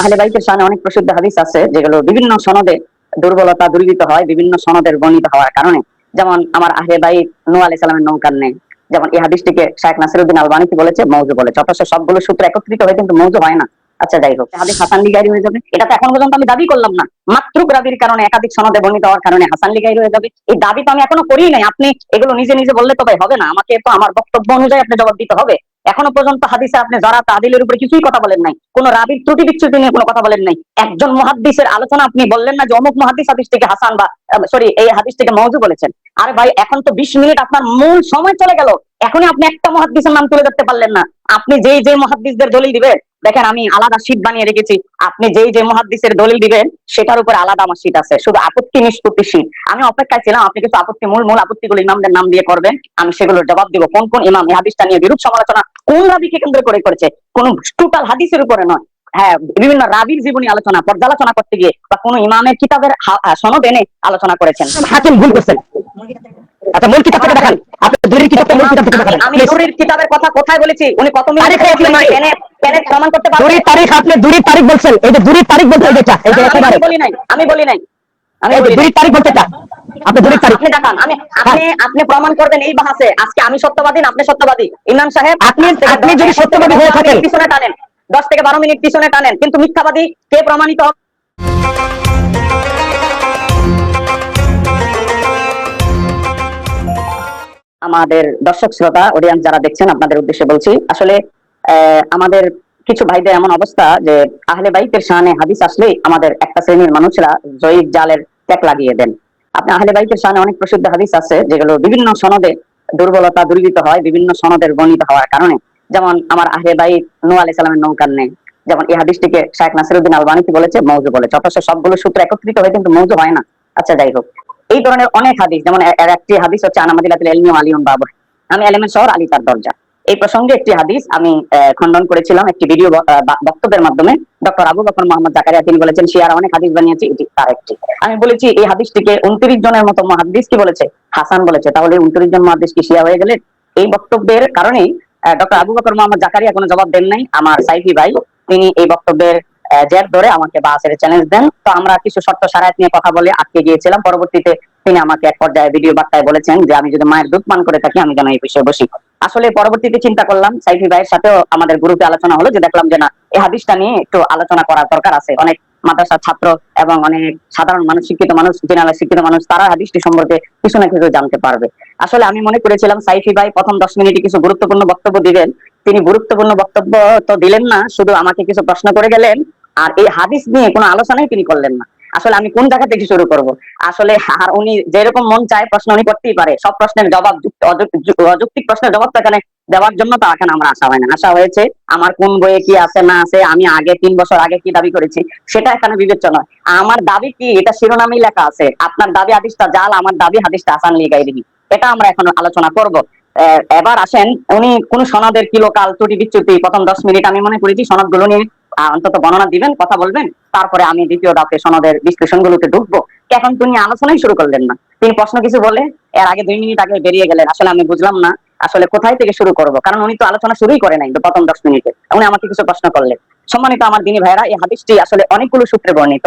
আহলে বাইতের শানে অনেক প্রসিদ্ধ হাদিস আছে, যেগুলো বিভিন্ন সনদে দুর্বলতা দূরীভূত হয়, বিভিন্ন সনদের বর্ণিত হওয়ার কারণে। যেমন আমার আহলে বাইত নূহ আলাইহিস সালামের নৌকার নেই। যেমন এই হাদিসটিকে শাইখ নাসিরউদ্দিন আলবানী কি বলেছে, মৌজু বলেছে। অথচ সবগুলো সূত্র একত্রিত হয়ে কিন্তু মৌজু হয় না। আচ্ছা যাই হোক, হাদিস হাসান লিগাইরি হয়ে যাবে। এটা তো এখন পর্যন্ত আমি দাবি করলাম না। মাত্র রাবির কারণে, একাধিক সনদে বর্ণিত হওয়ার কারণে হাসান লিগাইরি হয়ে যাবে। এই দাবি তো আমি এখনও করি নাই। আপনি এগুলো নিজে নিজে বললে তো ভাই হবে না। আমাকে তো আমার বক্তব্য অনুযায়ী আপনি জবাব দিতে হবে। এখনও পর্যন্ত হাদিসে আপনি যারা তাদিলের উপরে কিছুই কথা বলেন নাই, কোন রাবির ত্রুটি বিচ্ছুতি নিয়ে কোনো কথা বলেন নাই, একজন মহাদ্দিসের আলোচনা আপনি বললেন না যে অমুক মহাদ্দিস হাদিস থেকে হাসান বা সরি এই হাদিস থেকে মহজু বলেছেন। আরে ভাই, এখন তো বিশ মিনিট আপনার মূল সময় চলে গেল, এখনই আপনি একটা মহাদ্দিসের নাম তুলে ধরতে পারলেন না। আপনি যেই যে মহাদ্দিসদের দলিল দিবেন দেখেন আমি আলাদা শীট বানিয়ে রেখেছি আপনি যেই যে মহাদ্দিসের দলিল দিবেন সেটার উপর আলাদা আমার শীট আছে শুধু আপত্তি নিষ্পত্তি শীট আমি অপেক্ষায় ছিলাম আপনি কিছু আপত্তি মূল মূল আপত্তিগুলো ইমামদের নাম দিয়ে করবেন আমি সেগুলোর জবাব দিব। কোন কোন ইমাম এই হাদিসটা নিয়ে বিরূপ সমালোচনা কোন রাবিকে কেন্দ্র করে করেছে? কোন টোটাল হাদিসের উপরে নয়। হ্যাঁ বিভিন্ন রাবির জীবনী আলোচনা পর্যালোচনা করতে গিয়ে বা কোন ইমামের কিতাবের সনদ এনে আলোচনা করেছেন। হাকিম ভুল করছেন আচ্ছা মূল কিতাব থেকে দেখান। আপনি দূরের কিতাবটা মূল কিতাব থেকে আমি দূরের কিতাবের কথা কোথায় বলেছি? উনি কত মিনিট এনে প্রমাণ করতে দূরের তারিখ আপনি দূরের তারিখ বলছেন। এই যে দূরের তারিখ বলতে এই যেটা এই যে একেবারে। বলি নাই আমি বলি নাই। আমি দূরের তারিখ বলতে এটা। আপনি দূরের তারিখ। আপনি দেখান আমি আপনি আপনি প্রমাণ করবেন এই বাহাসে। আজকে আমি সত্যবাদী না আপনি সত্যবাদী? ইমরান সাহেব আপনি- আপনি যদি সত্যবাদী হয়ে থাকেন। পিছনে টানেন। দশ থেকে বারো মিনিট পিছনে টানেন। কিন্তু মিথ্যাবাদী কে প্রমাণিত আমাদের দর্শক শ্রোতা অডিয়েন্স যারা দেখছেন, আপনাদের উদ্দেশ্যে বলছি, আসলে আমাদের কিছু ভাইদের এমন অবস্থা যে আহলে বাইতের শানে হাদিস আসলেই আমাদের একটা শ্রেণির মানুষরা জয়ীব জালের ট্যাক লাগিয়ে দেন। আপনি আহলে বাইতের শানে অনেক প্রসিদ্ধ হাদিস আছে, যেগুলো বিভিন্ন সনদে দুর্বলতা দূরীভূত হয়, বিভিন্ন সনদের বর্ণিত হওয়ার কারণে। যেমন আমার আহলে বাইত নূহ আলাইহিস সালামের নৌকার নেই। যেমন এই হাদিসটিকে শাইখ নাসিরউদ্দিন আলবানী কি বলেছে, মৌজু বলেছে। অথচ সবগুলো সূত্র একত্রিত হয়ে কিন্তু মৌজু হয় না। আচ্ছা যাই হোক। এই ধরনের অনেক হাদিস, যেমন একটি হাদিস হচ্ছে আনামাদিলাতুল ইলমি ওয়া আলিউন বাবর। আমি এলিমেন্ট শহর আলী তার দরজা। এই প্রসঙ্গে একটি হাদিস আমি খণ্ডন করেছিলাম, একটি ভিডিও বক্তব্যের মাধ্যমে। ডক্টর আবু বকর মোহাম্মদ জাকারিয়া, তিনি বলেছেন, শিয়ারা অনেক হাদিস বানিয়েছে, এটি তার একটি। আমি বলেছি, এই হাদিসটিকে উনত্রিশ জনের মতো মহাদিস কি বলেছে? হাসান বলেছে। তাহলে উনত্রিশ জন মহাদিস কি শিয়া হয়ে গেলেন এই বক্তব্যের কারণেই ডক্টর আবু বকর মোহাম্মদ জাকারিয়া কোনো জবাব দেন নাই। আমার সাইফি ভাই, তিনি এই বক্তব্যের জের ধরে আমাকে বাসের চ্যালেঞ্জ দেন। তো আমরা কিছু শর্ত সারায়ত নিয়ে কথা বলে আটকে গিয়েছিলাম। পরবর্তীতে তিনি আমাকে এক পর্যায়ে ভিডিও বার্তায় বলেছেন যে, আমি যদি মায়ের দুধ পান করে থাকি, আমি যেন এই বিষয়ে বসি। আসলে পরবর্তীতে চিন্তা করলাম, সাইফি ভাইয়ের সাথেও আমাদের গ্রুপে আলোচনা হলো যে, দেখলাম যে না এই হাদিসটা নিয়ে একটু আলোচনা করার দরকার আছে। অনেক মাদ্রাসার ছাত্র এবং অনেক সাধারণ মানুষ, শিক্ষিত মানুষ, জেনারেল শিক্ষিত মানুষ, তারা হাদিসটি সম্পর্কে কিছু না কিছু জানতে পারবে। আসলে আমি মনে করেছিলাম, সাইফি ভাই প্রথম দশ মিনিটে কিছু গুরুত্বপূর্ণ বক্তব্য দিবেন। তিনি গুরুত্বপূর্ণ বক্তব্য তো দিলেন না, শুধু আমাকে কিছু প্রশ্ন করে গেলেন। আর এই হাদিস নিয়ে কোনো আলোচনাই তিনি করলেন না। আসলে আমি কোন জায়গা থেকে শুরু করব? আসলে আর উনি যেরকম মন চায় প্রশ্ন উনি করতেই পারে। সব প্রশ্নের জবাব অযৌক্তিক প্রশ্নের জবাব তো এখানে দেওয়ার জন্য তো এখানে আমরা আসা হয় না। আসা হয়েছে, আমার কোন বইয়ে কি আছে, না আছে, আমি আগে তিন বছর আগে কি দাবি করেছি, সেটা এখানে বিবেচ্য নয় আমার দাবি কি, এটা শিরোনামেই লেখা আছে। আপনার দাবি হাদিসটা জাল, আমার দাবি হাদিসটা আসান লিগাই দিবি। এটা আমরা এখন আলোচনা করব। এবার আসেন, উনি কোন সনদের কিলো কাল ত্রুটি বিচ্যুতি, প্রথম দশ মিনিট আমি মনে করেছি সনদগুলো নিয়ে অন্তত বর্ণনা দিবেন, কথা বলবেন। তারপরে আমি দ্বিতীয় ধাপে সনদের বিশ্লেষণ গুলোতে ঢুকবো এখন তিনি আলোচনাই শুরু করলেন না। তিনি প্রশ্ন কিছু বলে, এর আগে দুই মিনিট আগে বেরিয়ে গেলেন। আসলে আমি বুঝলাম না আসলে কোথায় থেকে শুরু করব। কারণ উনি তো আলোচনা শুরুই করে নাই, প্রথম দশ মিনিটে। উনি আমাকে কিছু প্রশ্ন করলেন। সম্মানিত আমার দিনী ভাইরা এই হাদিসটি আসলে অনেকগুলো সূত্রে বর্ণিত।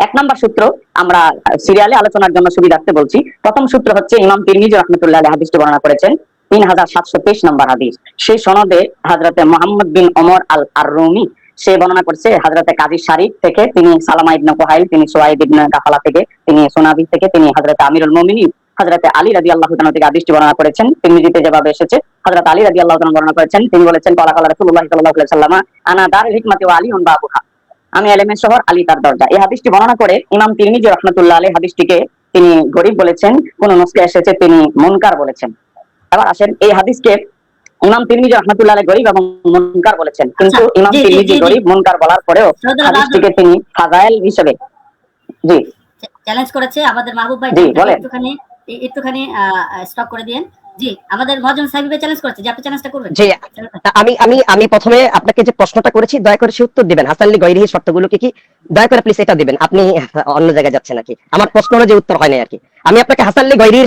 এক নাম্বার সূত্র আমরা সিরিয়ালে আলোচনার জন্য সুবিধার্থে বলছি। প্রথম সূত্র হচ্ছে ইমাম তিরমিজি রহমতুল্লাহ আলাইহি হাদিসটি বর্ণনা করেছেন। তিন হাজার সাতশো তেইশ নম্বর হাদিস। সেই সনদে হাজরতে মোহাম্মদ বিন ওমর আল আর রুমি সে বর্ণনা করছে, হাজরতে কাজী শারিক থেকে তিনি সালামা ইবনে কোহাইল, তিনি সোয়াইদ ইবনে কাফালা থেকে, তিনি সোনাবি থেকে, তিনি হাজরতে আমিরুল মুমিনিন, হাজরতে আলী রাজি আল্লাহ থেকে হাদিসটি বর্ণনা করেছেন। তিরমিজিতে যেভাবে এসেছে হযরত আলী রাদিয়াল্লাহু তাআলা বর্ণনা করেছেন, তিনি বলেছেন, কালা কালা রাসূলুল্লাহ সাল্লাল্লাহু আলাইহি ওয়াসাল্লাম, আনা দারুল হিকমাতি ওয়া আলীউন বাবুহা। আমি এলেমের শহর, আলী তার দরজা। এই হাদিসটি বর্ণনা করে ইমাম তিরমিজি রাহমাতুল্লাহ আলাইহি হাদিসটিকে তিনি গরিব বলেছেন, কোন নুসকে এসেছে, তিনি মুনকার বলেছেন। আবার আসেন এই হাদিসকে ইমাম তিরমিজি রহমাতুল্লাহ গরিব এবং মুনকার বলেছেন কিন্তু আচ্ছা, ইমাম তিরমিজি। গরিব মুনকার বলার পরেও হাদিসটিকে তিনি ফাজাইল হিসেবে জি চ্যালেঞ্জ করেছে আমাদের মাহবুব ভাই। একটুখানি একটুখানি স্টপ করে দিন জি আমাদের মহাজন সাহেব চ্যালেঞ্জ করেছে যে আপনি চ্যালেঞ্জটা করবেন জি আমি আমি আমি প্রথমে আপনাকে যে প্রশ্নটা করেছি দয়া করে সে উত্তর দিবেন হাসানলি গৈরিহি শর্তগুলো কি কি দয়া করে প্লিজ এটা দিবেন আপনি অন্য জায়গায় যাচ্ছেন নাকি আমার প্রশ্নের যে উত্তর হয় আর কি আমি আপনাকে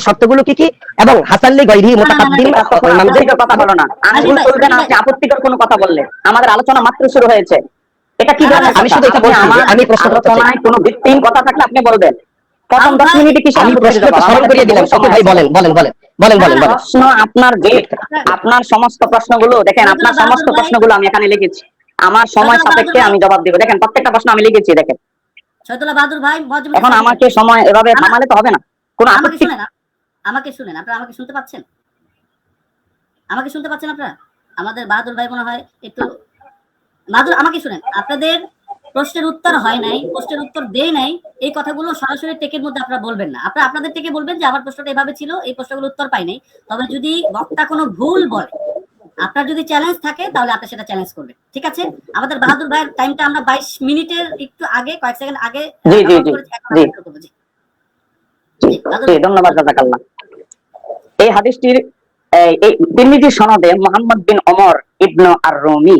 শর্তগুলো কি কি এবং মোতাকাদ্দিম ইমামদের আপত্তিকর কথা বলো না আঙ্গুল ভাই, আপনি আপত্তিকর কোনো কথা বললে আমাদের আলোচনা মাত্র শুরু হয়েছে এটা কি আমি? শুধু এটা বলছি আমি প্রশ্ন করতে চাই। কোনো ভিত্তিহীন কথা থাকলে আপনি বলবেন প্রথম মিনিটে আমি স্মরণ করিয়ে দিলাম ভাই বলেন বলেন বলেন বলেন বলেন বলেন। প্রশ্ন আপনার যে আপনার সমস্ত প্রশ্নগুলো দেখেন আপনার বাহাদুর সমস্ত ভাই। প্রশ্নগুলো আমি এখানে লিখেছি। আমার সময় সাপেক্ষে আমি জবাব দেবো। দেখেন প্রত্যেকটা প্রশ্ন আমি লিখেছি দেখেন। বাহাদুর ভাই এখন আমাকে সময় এভাবে থামালে তো হবে না। কোনো আমাকে আপত্তি শুনেন আমাকে শুনেন আপনারা আমাকে শুনতে পাচ্ছেন? আমাকে শুনতে পাচ্ছেন আপনারা? আমাদের বাহাদুর ভাই মনে হয় একটু বাহাদুর আমাকে শুনেন। আপনাদের প্রশ্নের উত্তর হয় নাই প্রশ্নের উত্তর দেয় নাই এই কথাগুলো সরাসরি টেকের মধ্যে আপনারা বলবেন না। আপনারা আপনাদের থেকে বলবেন যে আমার প্রশ্নটা এভাবে ছিল এই প্রশ্নগুলো উত্তর পাই নাই। তবে যদি বক্তা কোনো ভুল বলে আপনার যদি চ্যালেঞ্জ থাকে তাহলে আপনি সেটা চ্যালেঞ্জ করবেন ঠিক আছে? আমাদের বাহাদুর ভাইয়ের টাইমটা আমরা বাইশ মিনিটের একটু আগে কয়েক সেকেন্ড আগে। ধন্যবাদ জাজাকাল্লাহ এই হাদিসটির এই এই তিরমিজি সনদে মোহাম্মদ বিন ওমর ইবনু আর রুমি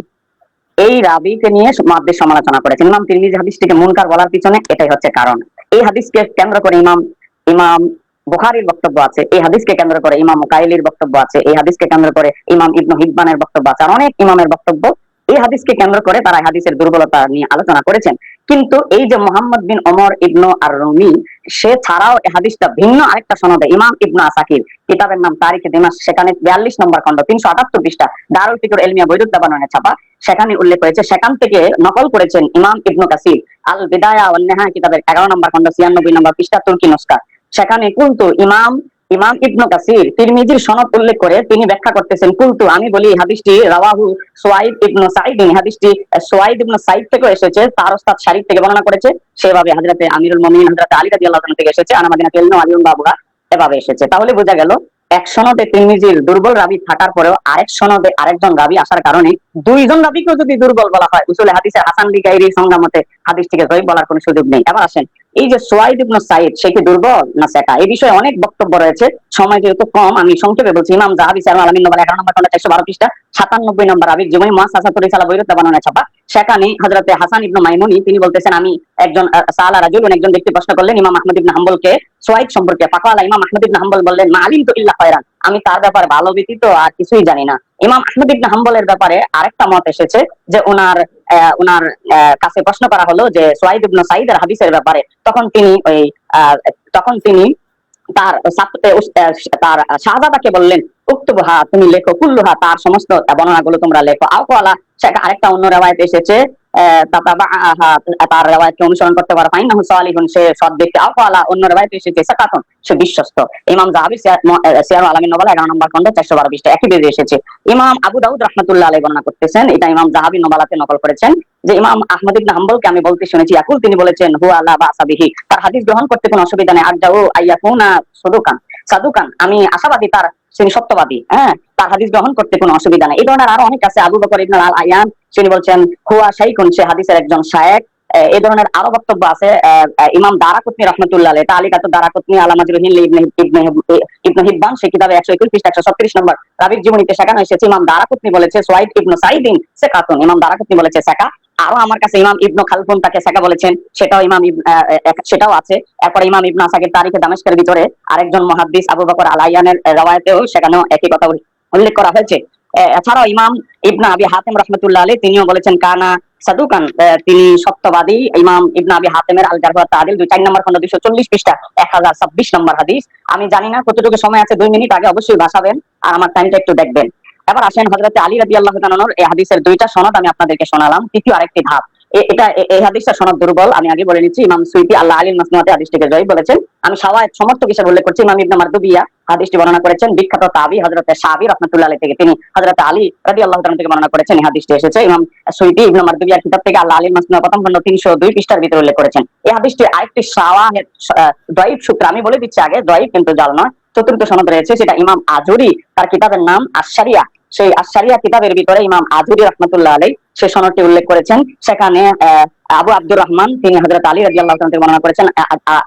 এই রাবিকে নিয়ে মাদ্দের সমালোচনা করেছেন ইমাম তিরমিজি হাদিসটিকে মুনকার বলার পিছনে এটাই হচ্ছে কারণ। এই হাদিসকে কেন্দ্র করে ইমাম ইমাম বুখারীর বক্তব্য আছে, এই হাদিসকে কেন্দ্র করে ইমাম মুকাইলির বক্তব্য আছে, এই হাদিসকে কেন্দ্র করে ইমাম ইবনু হিব্বানের বক্তব্য আছে। আর অনেক ইমামের বক্তব্য এই হাদিসকে কেন্দ্র করে তারা হাদিসের দুর্বলতা নিয়ে আলোচনা করেছেন। কিন্তু এই যে মোহাম্মদ বিন ওমর ইবনু আর রুমি সে ছাড়াও হাদিসটা ভিন্ন আরেকটা সনদে ইমাম ইবনা আসাকির কিতাবের নাম তারিখে দিমাস, সেখানে বিয়াল্লিশ নম্বর খন্ড তিনশো আটাত্তর পৃষ্ঠা, দারুল ফিকুর এলমিয়া বৈরুদ্দা বানানে ছাপা, সেখানে উল্লেখ করেছে সেখান থেকে নকল করেছেন ইমাম ইবনু কাসির, আল বিদায়া অন্যহা কিতাবের এগারো নম্বর খন্ড ছিয়ানব্বই নম্বর পৃষ্ঠা, তুর্কি নস্কার সেখানে কিন্তু ইমাম ইমাম ইবনু কাসির তিরমিজির সনদ উল্লেখ করে তিনি ব্যাখ্যা করতেছেন, কুলতু আমি বলি হাদিসটি রাওয়াহু সোয়াইদ ইবনু সাইদ হাদিসটি সোয়াইদ ইবনু সাইদ থেকে এসেছে, তার ওস্তাদ শারিফ থেকে বর্ণনা করেছে, সেভাবে হযরতে আমিরুল মুমিনিন, হযরতে আলী রাদিয়াল্লাহু তাআলা থেকে এসেছে আনা মাদিনা কেলনু বাবুরা এভাবে এসেছে। তাহলে বোঝা গেল, এক সনদে তিরমিজির দুর্বল রাবি থাকার পরেও আরেক সনদে আরেকজন রাবি আসার কারণে দুইজন রাবিকেও যদি দুর্বল বলা হয়, উসুলে হাদিসের হাসান লিগাইরি সংজ্ঞা মতে হাদিসটিকে জয়ী বলার কোনো সুযোগ নেই। এবার আসেন এই যে সোয়াইদ ইবনু সাইদ, সে কি দুর্বল না সেটা এই বিষয়ে অনেক বক্তব্য রয়েছে। সময় যেহেতু কম, আমি সংক্ষেপে বলছি। ইমাম জাহাবি সালাম আলমিন নম্বর এগারো নম্বর খন্ড বারো পৃষ্ঠা সাতানব্বই নম্বর আবির জীবনী মুআসাসাতুল রিসালা বৈরুদ্দা বানানো ছাপা। সেখানে হযরতে হাসান ইবনু মাইমুনি, তিনি বলতেছেন, আমি একজন সালা রাজুলুন একজন ব্যক্তি প্রশ্ন করলেন, ইমাম আহমদ ইবনে হাম্বলকে সোয়াইদ সম্পর্কে। ফাকালা ইমাম আহমদ ইবনে হাম্বল বললেন, মা আলিম তো ইল্লা খয়রান। আমি তার ব্যাপারে ভালো ব্যতীত আর কিছুই জানি না। ইমাম আহমদ ইবনে হাম্বলের ব্যাপারে আরেকটা মত এসেছে যে ওনার ওনার কাছে প্রশ্ন করা হলো যে সোয়াইদ ইবনু সাইদের হাদিসের ব্যাপারে। তখন তিনি ওই তখন তিনি তার তার শাহজাদাকে বললেন উক্তবহা তুমি লেখো কুল্লুহা তার সমস্ত বর্ণনাগুলো তোমরা লেখো। আওকালা আরেকটা অন্য রেওয়ায়ত এসেছে। ইমাম আবু করতেছেন, এটা ইমাম নকল করেছেন, যে ইমাম আমি বলতে শুনেছি আকুল তিনি বলেছেন হু আল্লাহ বা আসাবিহি তার হাদিস গ্রহণ করতে কোনো অসুবিধা নেই। আর যাও আইয়াকুনা সদুকান। সাদুকান, আমি আশাবাদী তার তিনি সত্যবাদী হ্যাঁ? তার হাদিস গ্রহণ করতে কোনো অসুবিধা নেই। এই ধরনের আরও অনেক আছে। আবু বকর ইবনে আল আয়ান তিনি বলছেন, হুয়া শাইখুন সে হাদিসের একজন শায়েক এই ধরনের আরও বক্তব্য আছে। ইমাম দারাকুতনি রহমতুল্লাহ আলাইহি তালিকাত দারাকুতনি আলা মাজরুহিন লি ইবনে ইবনে হিব্বান, সে কিতাবে 121 পৃষ্ঠা 136 নম্বর রাবির জীবনীতে সেখানে এসেছে ইমাম দারাকুতনি বলেছে সোয়াইদ ইবনু সাইদিন সেকাতুন। ইমাম দারাকুতনি বলেছে, সেকা। আরও আমার কাছে ইমাম ইবনু খালফুন তাকে সেকা বলেছেন, সেটাও ইমাম সেটাও আছে। এরপর ইমাম ইবনু আসাকির তারিখে দামেস্কের ভিতরে আরেকজন মুহাদ্দিস আবু বকর আলাইয়ানের রাওয়ায়াতেও সেখানেও একই কথা উল্লেখ- করা হয়েছে। এছাড়াও ইমাম ইবনা আবি হাতেম রহমতুল্লাহ আলী তিনিও বলেছেন, কানা সাদুকান। তিনি সত্যবাদী। ইমাম ইবনা আবি হাতেমের আল জারহ তাদিল দুই চার নম্বর খন্ড দুইশো চল্লিশ পৃষ্ঠা এক হাজার ছাব্বিশ নম্বর হাদিস। আমি জানি না কতটুকু সময় আছে, দুই মিনিট আগে অবশ্যই ভাসাবেন আর আমার টাইমটা একটু দেখবেন। এবার আসেন হজরতে আলী রাজি আল্লাহ এই হাদিসের দুইটা সনদ আমি আপনাদেরকে শোনালাম। তৃতীয় আরেকটি ধাপ। এটা এই হাদিসটা সনদ দুর্বল, আমি আগে বলে নিচ্ছি, ইমাম সুইতি আল্লাহ আলীর মাসনুয়াতে হাদিসটিকে জয় বলেছেন। আমি সাওয়ায়েদ সমর্থক হিসেবে উল্লেখ করছি, ইমাম ইবনে মারদুবিয়া হাদিসটি বর্ণনা করেছেন, বিখ্যাত তাবি হযরতে সাবি রাহমাতুল্লাহ থেকে। তিনি হযরত আলী রাদিয়াল্লাহু তাআলা থেকে বর্ণনা করেছেন, এই হাদিসটি এসেছে। ইমাম সুইতি ইবনে মারদুবিয়ার কিতাব থেকে আল্লাহ আলীর মাসনুয়া প্রথম খণ্ড 302 পৃষ্ঠার ভিতরে উল্লেখ করেছেন। এই হাদিসটি আরেকটি শাওয়াহেদ দয়ীফ সূত্র, আমি বলে দিচ্ছি আগে দয়ীফ কিন্তু জাল নয়, চতুর্থ সনদ রয়েছে, সেটা ইমাম আজুরি, তার কিতাবের নাম আশারিয়া সেই আশারিয়া কিতাবের ভিতরে ইমাম আজুরি রহমতুল্লাহ আলাই সে সনদটি উল্লেখ করেছেন। সেখানে আবু আব্দুর রহমান, তিনি হযরত আলী তাআলা থেকে বর্ণনা করেছেন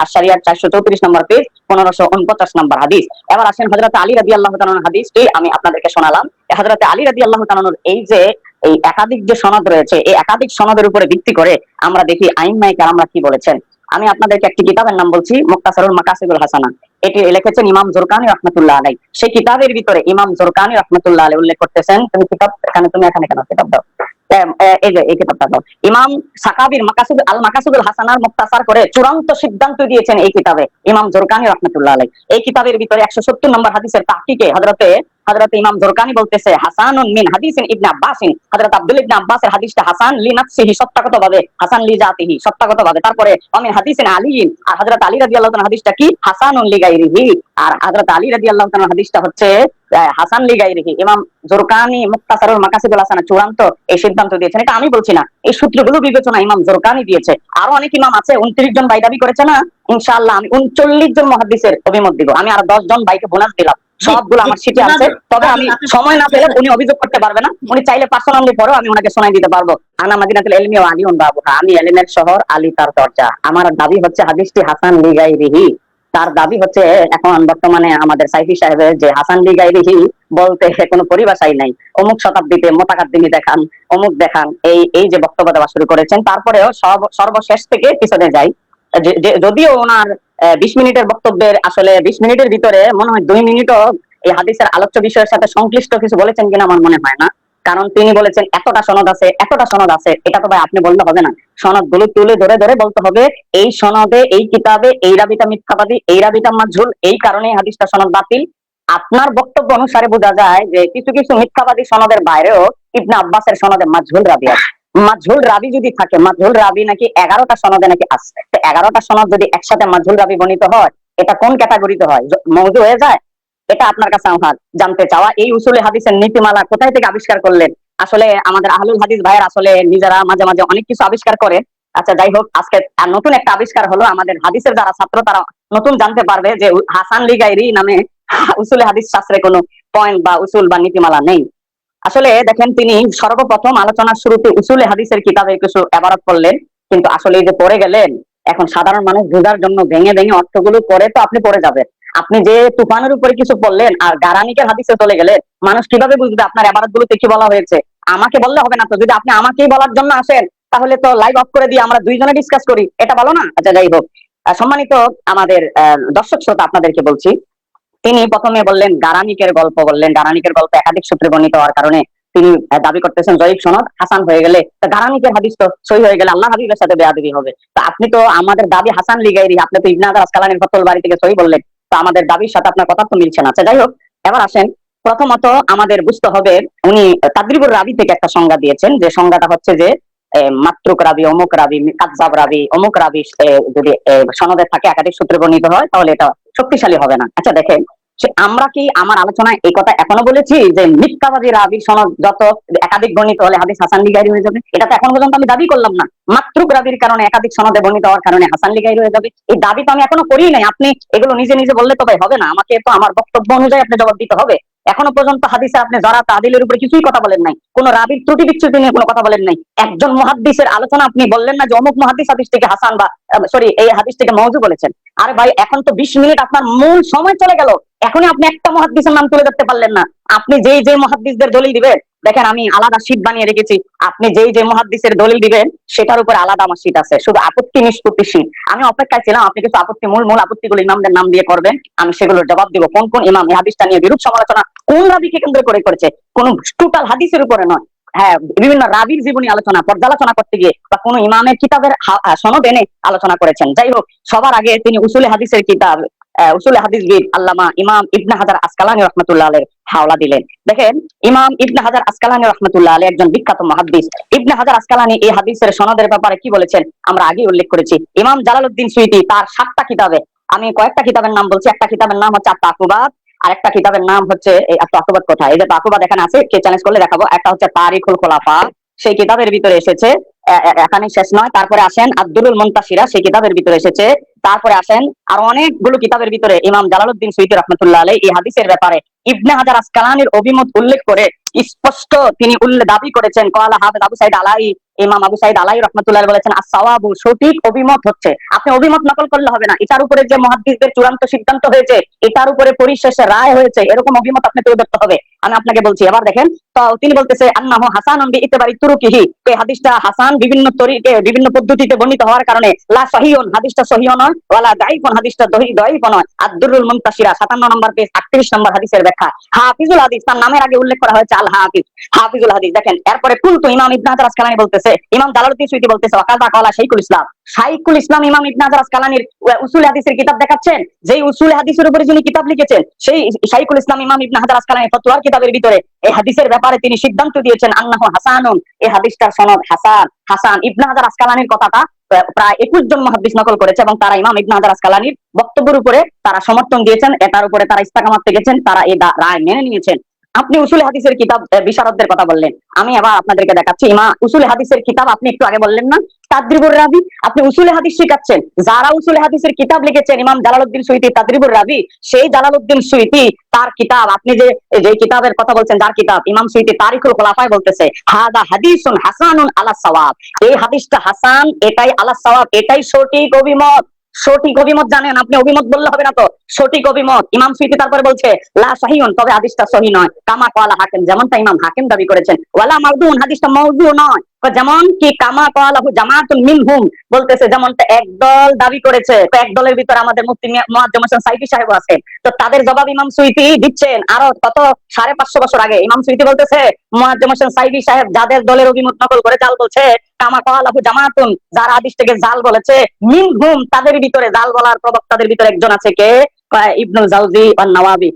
আশারিয়ার 434 নম্বর পেজ 1549 নম্বর হাদিস। এবার আসেন হযরত আলী রাদিয়াল্লাহু তাআলার হাদিসটি, আমি আপনাদেরকে শোনালাম। হযরত আলী রাদিয়াল্লাহু তাআলার এই যে, এই একাধিক যে সনদ রয়েছে, এই একাধিক সনদের উপরে ভিত্তি করে আমরা দেখি আইন আইম্মাই কারামরা কি বলেছেন। আমি আপনাদেরকে একটি কিতাবের নাম বলছি, মুক্তাসারুল মাকাসিদুল হাসানা। এটি লিখেছেন ইমাম জোরকানি রহমতুল্লাহ আলাই সেই কিতাবের ভিতরে ইমাম জোরকানি রহমতুল্লাহ আলাই উল্লেখ করতেছেন, তুমি কিতাব এখানে, তুমি এখানে কেন কিতাব দাও? এই যে, এই কিতাবটা দাও। ইমাম সাকাবির মাকাসুদ আল মাকাসুদুল হাসানার মুক্তাসার করে চূড়ান্ত সিদ্ধান্ত দিয়েছেন এই কিতাবে, ইমাম জোরকানি রহমতুল্লাহ আলাই এই কিতাবের ভিতরে একশো সত্তর নম্বর হাদিসের তাহকিকে হজরতে হজরত ইমাম জোরকানি বলতেছে, হাসানুন মিন হাদিসিন ইবনে আব্বাসিন। হজরত আব্দুল ইবনে আব্বাসের হাদিসটা হাসান লি নাফসিহি সত্যাগত ভাবে হাসান লি জাতিহি সত্যাগত ভাবে তারপরে অমিন হাদিসিন আলীন আর হজরত আলী রাদিয়াল্লাহু তাআলা হাদিসটা কি? হাসানুন লি গায়রিহি। আর হজরত আলী রাদিয়াল্লাহু তাআলা হাদিসটা হচ্ছে হাসান লি গায়রিহি। ইমাম জোরকানি মুক্তাসারুল মাকাসিদুল হাসানা চূড়ান্ত এই সিদ্ধান্ত দিয়েছেন। এটা আমি বলছি না, এই সূত্রগুলো বিবেচনা ইমাম জোরকানি দিয়েছে। আরও অনেক ইমাম আছে, উনত্রিশ জন ভাই দাবি করেছে না? ইনশাআল্লাহ আমি উনচল্লিশ জন মহাদিসের অভিমত দিব। আমি আর দশ জন ভাইকে বোনাস দিলাম। সবগুলো আমার সিটে আছে। তবে আমি সময় না পেলে উনি অভিযোগ করতে পারবে না। উনি চাইলে পার্সোনালি পরেও আমি ওনাকে শোনাই দিতে পারব। আনা মাদিনাতুল ও আমি এলিমের শহর আলী তার দরজা। আমার দাবি হচ্ছে হাদিসটি হাসান লিগাই রিহি তার দাবি হচ্ছে এখন বর্তমানে আমাদের সাইফি সাহেবের যে হাসান লিগাই রিহি বলতে কোনো পরিভাষাই নাই। অমুক শতাব্দীতে মোতাকাদ্দিমি দেখান অমুক দেখান এই এই যে বক্তব্য দেওয়া শুরু করেছেন তারপরেও সব- সর্বশেষ থেকে পিছনে যাই। যদিও ওনার বিশ মিনিটের বক্তব্যের আসলে বিশ মিনিটের ভিতরে মনে হয় দুই মিনিটও এই হাদিসের আলোচ্য বিষয়ের সাথে সংশ্লিষ্ট কিছু বলেছেন কিনা আমার মনে হয় না। কারণ তিনি বলেছেন, এতটা সনদ আছে, এতটা সনদ আছে। এটা তো ভাই আপনি বললে হবে না। সনদগুলো তুলে ধরে ধরে বলতে হবে, এই সনদে, এই কিতাবে, এই রাবিটা মিথ্যাবাদী, এই রাবিটা মাজঝুল এই কারণে হাদিসটা সনদ বাতিল। আপনার বক্তব্য অনুসারে বোঝা যায় যে কিছু কিছু মিথ্যাবাদী সনদের বাইরেও ইবনে আব্বাসের সনদে মাজঝুল রাবি আছে। মাজঝুল রাবি যদি থাকে মাজঝুল রাবি নাকি এগারোটা সনদে নাকি তো এগারোটা সনদ যদি একসাথে মাজঝুল রাবি বর্ণিত হয়, এটা কোন ক্যাটাগরিতে হয়? মৌজু হয়ে যায়? এটা আপনার কাছে আমার জানতে চাওয়া। এই উসুলে হাদিসের নীতিমালা কোথায় থেকে আবিষ্কার করলেন? আসলে আমাদের আহলুল হাদিস ভাইয়ের আসলে নিজেরা মাঝে মাঝে অনেক কিছু আবিষ্কার করে। আচ্ছা যাই হোক, আজকে নতুন একটা আবিষ্কার হলো আমাদের হাদিসের যারা ছাত্র, তারা নতুন জানতে পারবে যে হাসান লিগাইরি নামে উসুলে হাদিস শাস্ত্রে কোনো পয়েন্ট বা উসুল বা নীতিমালা নেই। আসলে দেখেন তিনি সর্বপ্রথম আলোচনার শুরুতে উসুলে হাদিসের কিতাবে কিছু এবারত করলেন, কিন্তু আসলে এই যে পড়ে গেলেন, এখন সাধারণ মানুষ বোঝার জন্য ভেঙে ভেঙে অর্থগুলো পড়ে তো আপনি পড়ে যাবেন। আপনি যে তুফানের উপরে কিছু বললেন আর গারানিকের হাদিসে চলে গেলে মানুষ কীভাবে বুঝবে আপনার এবারত গুলোতে কি বলা হয়েছে? আমাকে বললে হবে না তো, যদি আপনি আমাকেই বলার জন্য আসেন, তাহলে তো লাইভ অফ করে দিয়ে আমরা দুইজনে ডিসকাস করি, এটা বলো না? আচ্ছা যাই হোক। সম্মানিত আমাদের দর্শক শ্রোতা, আপনাদেরকে বলছি তিনি প্রথমে বললেন গারানিকের গল্প বললেন গারানিকের গল্প একাধিক সূত্রে বর্ণিত হওয়ার কারণে তিনি দাবি করতেছেন জয়ীব সনদ হাসান হয়ে গেলে। গারানিকের হাদিস তো সই হয়ে গেলে আল্লাহ হাবিবের সাথে বেয়াদবি হবে। তা আপনি তো আমাদের দাবি হাসান লিগাইরি আপনি তো ইবনে হাজার আসকালানের ফতল বাড়ি থেকে সই বললেন। তো আমাদের দাবির সাথে আপনার কথা তো মিলছে না। আচ্ছা যাই হোক এবার আসেন। প্রথমত আমাদের বুঝতে হবে উনি তাদরিবুর রাবি থেকে একটা সংজ্ঞা দিয়েছেন। যে সংজ্ঞাটা হচ্ছে যে এ, মাত্রুক রাবি অমুক রাবি কাজাব রাবি অমুক রাবি যদি সনদে থাকে একাধিক সূত্রে বর্ণিত হয় তাহলে এটা শক্তিশালী হবে না। আচ্ছা দেখেন আমরা কি আমার আলোচনায় এই কথা এখনও বলেছি যে মিথ্যাবাদী রাবির সনদ যত একাধিক বর্ণিত হলে হাদিস হাসান লিগাই হয়ে যাবে, এটা তো এখন পর্যন্ত আমি দাবি করলাম না। মাত্রুক রাবির কারণে একাধিক সনদে বর্ণিত হওয়ার কারণে হাসান লিগাই হয়ে যাবে। এই দাবি তো আমি এখনও করি নাই। আপনি এগুলো নিজে নিজে বললে তো ভাই হবে না। আমাকে তো আমার বক্তব্য অনুযায়ী আপনি জবাব দিতে হবে। এখনও পর্যন্ত হাদিসে আপনি যারা তাদিলের উপরে কিছুই কথা বলেন নাই, কোন রাবির ত্রুটি বিচ্ছুতি নিয়ে কোনো কথা বলেন নাই, একজন মহাদ্দিসের আলোচনা আপনি বললেন না যে অমুক মহাদ্দিস হাদিস থেকে হাসান বা সরি এই হাদিস থেকে মৌজু বলেছেন। আরে ভাই, এখন তো বিশ মিনিট আপনার মূল সময় চলে গেল, এখনই আপনি একটা মহাদ্দিসের নাম তুলে ধরতে পারলেন না। আপনি যেই যে মহাদ্দিসদের দলিল দিবেন দেখেন, আমি আলাদা শীট বানিয়ে রেখেছি। আপনি যেই যে মহাদ্দিসের দলিল দিবেন, সেটার উপরে আলাদা আমার শীট আছে। শুধু আপত্তি নিষ্পত্তি শীট আমি অপেক্ষায় ছিলাম, আপনি কিছু আপত্তি, মূল মূল আপত্তিগুলো ইমামদের নাম দিয়ে করবেন, আমি সেগুলোর জবাব দিব। কোন কোন ইমাম হাদিসটা নিয়ে বিরূপ সমালোচনা কোন রাবিকে কেন্দ্র করে করেছে? কোন টোটাল হাদিসের উপরে নয়। হ্যাঁ বিভিন্ন রাবির জীবনী আলোচনা, পর্যালোচনা করতে গিয়ে বা কোন ইমামের কিতাবের সনদ এনে আলোচনা করেছেন। যাই হোক, সবার আগে তিনি উসুলে হাদিসের কিতাব উসুলে আল্লামা ইমাম হাজার আসকালানি রহমতুল্লাহ হাওলা দিলেন। দেখেন, ইমাম ইবনে হাজার আসকালানি রহমতুল্লাহ আলী একজন বিখ্যাত মহাদ্দিস। হাজার আসকালানি এই হাদিসের সনদের ব্যাপারে কি বলেছেন? আমরা আগে উল্লেখ করেছি। ইমাম জালালউদ্দিন সুইতি তার সাতটা কিতাবে, আমি কয়েকটা কিতাবের নাম বলছি। একটা কিতাবের নাম হচ্ছে তাকুবাদ আর একটা কিতাবের নাম হচ্ছে এই তাকুবাদ কোথায়? এই যে তাকুবাদ এখানে আছে, কে চ্যালেঞ্জ করলে দেখাবো। একটা হচ্ছে তারিখুল খোলাফা। সেই কিতাবের ভিতরে এসেছে এখানে শেষ নয়। তারপরে আসেন আব্দুল মুন্তাসিরা, সেই কিতাবের ভিতরে এসেছে। তারপরে আসেন আর অনেকগুলো কিতাবের ভিতরে ইমাম জালালউদ্দিন সৈদুর রহমতুল্লাহ আলাই এই হাদিসের ব্যাপারে ইবনে হাজার আসকালানির অভিমত উল্লেখ করে স্পষ্ট তিনি উল্লেখ দাবি করেছেন কলা হাফেজ আবু সাইদ আলাই ইমাম আবু সাইদ আলাই রহমতুল্লাহ বলেছেন আসাওয়াবু সঠিক অভিমত হচ্ছে। আপনি অভিমত নকল করলে হবে না। এটার উপরে যে মহাদ্দিসদের চূড়ান্ত সিদ্ধান্ত হয়েছে, এটার উপরে পরিশেষে রায় হয়েছে, এরকম অভিমত আপনাকে ধরতে হবে। আমি আপনাকে বলছি, এবার দেখেন, তো তিনি বলতেছে, আন্নাহু হাসান বি ইতবারি তুরুকিহি। এই হাদিসটা হাসান বিভিন্ন তরিকে, বিভিন্ন পদ্ধতিতে বর্ণিত হওয়ার কারণে, লা সহিউন হাদিসটা সহিহ নয়, ওয়ালা দাইফুন হাদিসটা দহি দাইফ নয়। আদ-দুরুল মুনতাসিরা 57 নম্বর পেজ 38 নম্বর হাদিসের ব্যাখ্যা। হাফিজুল হাদিস, তার নামের আগে উল্লেখ করা হয়েছে আল হাফিজ হাফিজুল হাদিস, দেখেন, এরপরে কুলতু ইমাম ইবনে হাজার আসকালানি বলতেছে ইমাম জালালউদ্দিন সুয়ুতি বলতেছে ওয়াকাদা কলা শাইখুল ইসলাম। শাইখুল ইসলাম ইমাম ইবনে হাজার আসকালানির উসুল হাদিসের কিতাব দেখাচ্ছেন? যেই উসুল হাদিসের উপরে যিনি কিতাব লিখেছেন, সেই শাইখুল ইসলাম ইমাম ইবনে হাজার আসকালানি ফতোয়ার কিতাবের ভিতরে এই হাদিসের ব্যাপারে তিনি সিদ্ধান্ত দিয়েছেন, আন্নাহু হাসানুন। এই হাদিসটার সনদ হাসান। হাসান ইবনে হাজার আসকালানির কথাটা প্রায় একুশ জন মহাদিস নকল করেছে এবং তারা ইমাম ইবনে হাজার আসকালানির বক্তব্যের উপরে তারা সমর্থন দিয়েছেন এটার উপরে তারা ইস্তাকামাত গেছেন তারা এই রায় মেনে নিয়েছেন। আপনি উসুল হাদিসের কিতাব বিশারদদের কথা বললেন। আমি আবার আপনাদেরকে দেখাচ্ছি ইমা উসুল হাদিসের কিতাব আপনি একটু আগে বললেন না? তাদরিবুর রাবি, আপনি উসুলে হাদিস শিখাচ্ছেন। যারা উসুলে হাদিসের কিতাব লিখেছেন, ইমাম জালালউদ্দিন সুইতি, তাদরিবুর রাবি, সেই জালালউদ্দিন সুইতি, তার কিতাব, আপনি যে যে কিতাবের কথা বলছেন, যার কিতাব, ইমাম সুইতি তারিকুল খোলাফায় বলতেছে, হাদা হাদিসুন হাসানুন আলা সাওয়াব। এই হাদিসটা হাসান, এটাই আলা সাওয়াব, এটাই সঠিক অভিমত। সঠিক অভিমত জানেন, আপনি অভিমত বললে হবে না তো। সঠিক অভিমত, ইমাম সুইতি তারপরে বলছে, লা সাহিউন তবে হাদিসটা সহি নয়। কামা কালা হাকিম, যেমনটা ইমাম হাকিম দাবি করেছেন। ওয়ালা মাউদুন হাদিসটা মাউদু নয়। যেমন কি, কামা কালাহু জামাতুন মিনহুম বলতেছে যেমন একদল দাবি করেছে এক দলের ভিতরে আমাদের মুফতি মুআজ্জম হোসেন সাইফি সাহেব আছেন। তো তাদের জবাব ইমাম সুইতি দিচ্ছেন। আরও কত, সাড়ে পাঁচশো বছর আগে ইমাম সুইতি বলতেছে মুআজ্জম হোসেন সাইফি সাহেব যাদের দলের অভিমত নকল করে জাল বলছে, কামা কালাহু জামাতুন, যারা হাদিস থেকে জাল বলেছে, মিনহুম তাদের ভিতরে জাল বলার প্রবক্তাদের ভিতরে একজন আছে কে? ইবনুল জাউজি আর নওয়াবি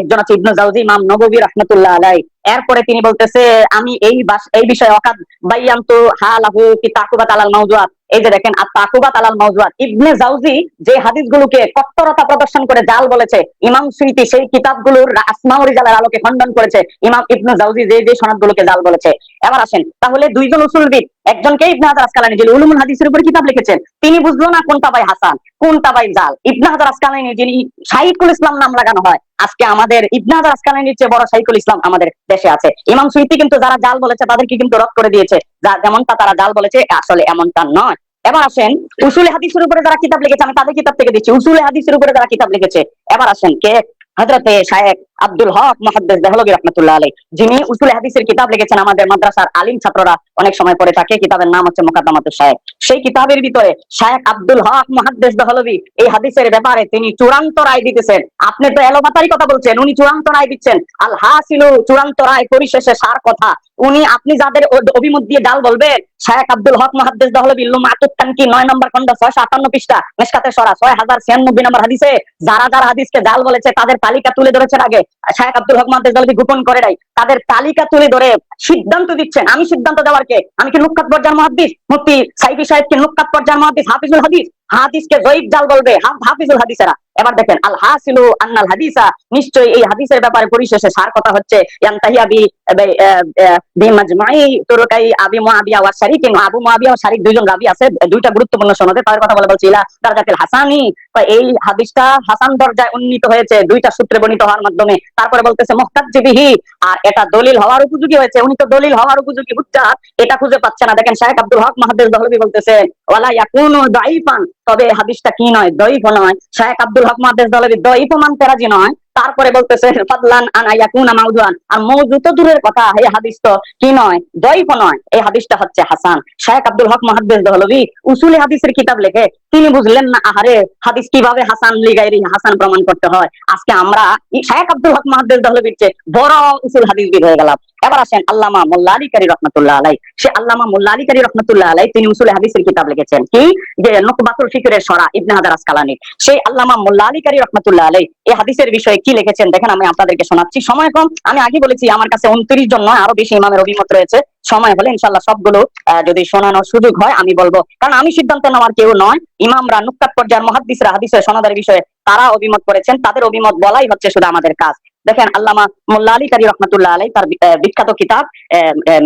একজন আছে ইবনুল জাউজি, ইমাম নববী রাহমাতুল্লাহ আলাই এরপরে তিনি বলতেছে, আমি এই এই বিষয়ে অকাদ বাইয়ান্তু হালাহু কি তাকুবাত আলাল মাওজুয়াত এই যে দেখেন আর তাকুবাত আলাল মাওজুয়াত ইবনে জাউজি যে হাদিসগুলোকে কট্টরতা প্রদর্শন করে জাল বলেছে, ইমাম সুইতি সেই কিতাবগুলোর আসমাউ রিজালের আলোকে খণ্ডন করেছে, ইমাম ইবনে জাউজি যে যে সনদগুলোকে জাল বলেছে। এবার আসেন, তাহলে দুইজন উসুলবিদ, একজনকে ইবনে হাজার আসকালানি, যিনি উলুমুল হাদিসের উপর কিতাব লিখেছেন, তিনি বুঝলো না কোনটা ভাই হাসান, কোনটা ভাই জাল? ইবনে হাজার আসকালানি, যিনি শাইকুল ইসলাম নাম লাগানো হয় আজকে আমাদের ইবনাদ আসকালানির চেয়ে বড় সাইকুল ইসলাম আমাদের দেশে আছে। ইমাম সুইতি কিন্তু যারা জাল বলেছে, তাদেরকে কিন্তু রদ করে দিয়েছে। যেমনটা তারা জাল বলেছে আসলে এমনটা নয়। এবার আসেন, উসুলে হাদিসের উপরে যারা কিতাব লিখেছে, আমি তাদের কিতাব থেকে দিচ্ছি। উসুলে হাদিসের উপরে যারা কিতাব লিখেছে, এবার আসেন কে? হজরতে শায়েখ আব্দুল হক মুহাদ্দিস দেহলভী রাহমাতুল্লাহ আলাইহি। যিনি উসুলে হাদিসের কিতাব লিখেছেন, আমাদের মাদ্রাসার আলিম ছাত্ররা অনেক সময় পড়ে থাকে। কিতাবের নাম হচ্ছে মুকাদ্দামাতুশ শায়েখ। সেই কিতাবের ভিতরে শায়েখ আব্দুল হক মুহাদ্দিস দেহলভী এই হাদিসের ব্যাপারে তিনি চূড়ান্ত রায় দিতেছেন। আপনি তো এলোপাতারি কথা বলছেন, উনি চূড়ান্ত রায় দিচ্ছেন। আল হাসিলু চূড়ান্ত রায় পরিশেষে সার কথা। উনি, আপনি যাদের অভিমত দিয়ে ডাল বলবেন, শায়েখ আব্দুল হক মুহাদ্দিস দহলবী লুমাতুত তানকি নয় নম্বর খন্ড খণ্ড 658 পৃষ্ঠা, মিশকাতে সরা 6096 নম্বর হাদিসে, যারা যারা হাদিসকে ডাল বলেছে, তাদের তালিকা তুলে ধরেছেন আগে। শায়েখ আব্দুল হক দহলবী গোপন করে নাই। তাদের তালিকা তুলে ধরে সিদ্ধান্ত দিচ্ছেন। আমি সিদ্ধান্ত দেওয়ার কে? আমি কি নুকাত পর্যার মহাদিস? মুফতি সাইফি সাহেব কি নুক্কাত মহাদিস? হাফিজুল হাদিস? হাদিসকে জয়ীব জাল বলবে। হাফিজুল হাদিসেরা। এবার দেখেন, আল হাসিলু আন্নাল হাদিসা। নিশ্চয়ই এই হাদিসের ব্যাপারে পরিশেষে সার কথা হচ্ছে, ইয়ান্তাহিয়া বি, বি- মাজমাই তুরকাই আবি মুআবিয়া ওয়া শারিকিন। আবু মুআবিয়া ওয়া শারিক দুইজন রাবি আছে, দুইটা গুরুত্বপূর্ণ সনদে তাদের কথা বলে বলছি, ইলা দারজাতিল হাসানি। তো এই হাদিসটা হাসান দরজায় উন্নীত হয়েছে, দুইটা সূত্রে বর্ণিত হওয়ার মাধ্যমে। তারপরে বলতেছে, মুহতাজ্জিবিহি আর এটা দলিল হওয়ার উপযোগী হয়েছে। উনি তো দলিল হওয়ার উপযোগী হুজ্জাত এটা খুঁজে পাচ্ছে না। দেখেন শাহেখ আব্দুল হক মাহাদিস দহলবি বলতেছে, ওয়ালা ইয়াকুনু দাইফান তবে হাদিসটা কি নয়? দইফ নয়। শাহেখ আব্দুল হক মাহাদিস দহলবি দইফ মানতে রাজি নয়। তারপরে বলতেছে, ফাদলান আনা ইয়াকুনা মাউজুয়ান আর মৌজু তো দূরের কথা, এই হাদিস তো কি নয়? দইফ নয়। এই হাদিসটা হচ্ছে হাসান। শাহেখ আব্দুল হক মাহাদিস দহলবি উসুলে হাদিসের কিতাব লেখে, তিনি বুঝলেন না, আহারে, হাদিস কীভাবে হাসান লিগাইরি, হাসান প্রমাণ করতে হয়? আজকে আমরা শাহেখ আব্দুল হক মাহাদিস দহলবির চেয়ে বড় উসুল হাদিসবিদ হয়ে গেলাম। এবার আসেন আল্লামা মোল্লা আলী কারি রহমতুল্লাহ আলাই সে আল্লামা মোল্লা আলী কারি রহমতুল্লাহ আলাই তিনি উসুলে হাদিসের কিতাব লিখেছেন। কি? যে নকবাতুল ফিকরের সরা ইবনে হাজার আসকালানি। সেই আল্লামা মোল্লা আলী কারি রহমতুল্লাহ আলাই এই হাদিসের বিষয়ে কি লিখেছেন? দেখেন, আমি আপনাদেরকে শোনাচ্ছি। সময় কম। আমি আগে বলেছি, আমার কাছে উনত্রিশ জন নয়, আরও বেশি ইমামের অভিমত রয়েছে। সময় হলে ইনশাল্লাহ সবগুলো যদি শোনানোর সুযোগ হয়, আমি বলব। কারণ আমি সিদ্ধান্ত নেওয়ার কেউ নয়। ইমামরা নুক্কাত পর্যায়ের মহাদ্দিসরা হাদিসের সনদের বিষয়ে তারা অভিমত করেছেন। তাদের অভিমত বলাই হচ্ছে শুধু আমাদের কাজ। দেখেন আল্লামা মোল্লা আলী কারি রহমতুল্লাহ আলাই তার বিখ্যাত কিতাব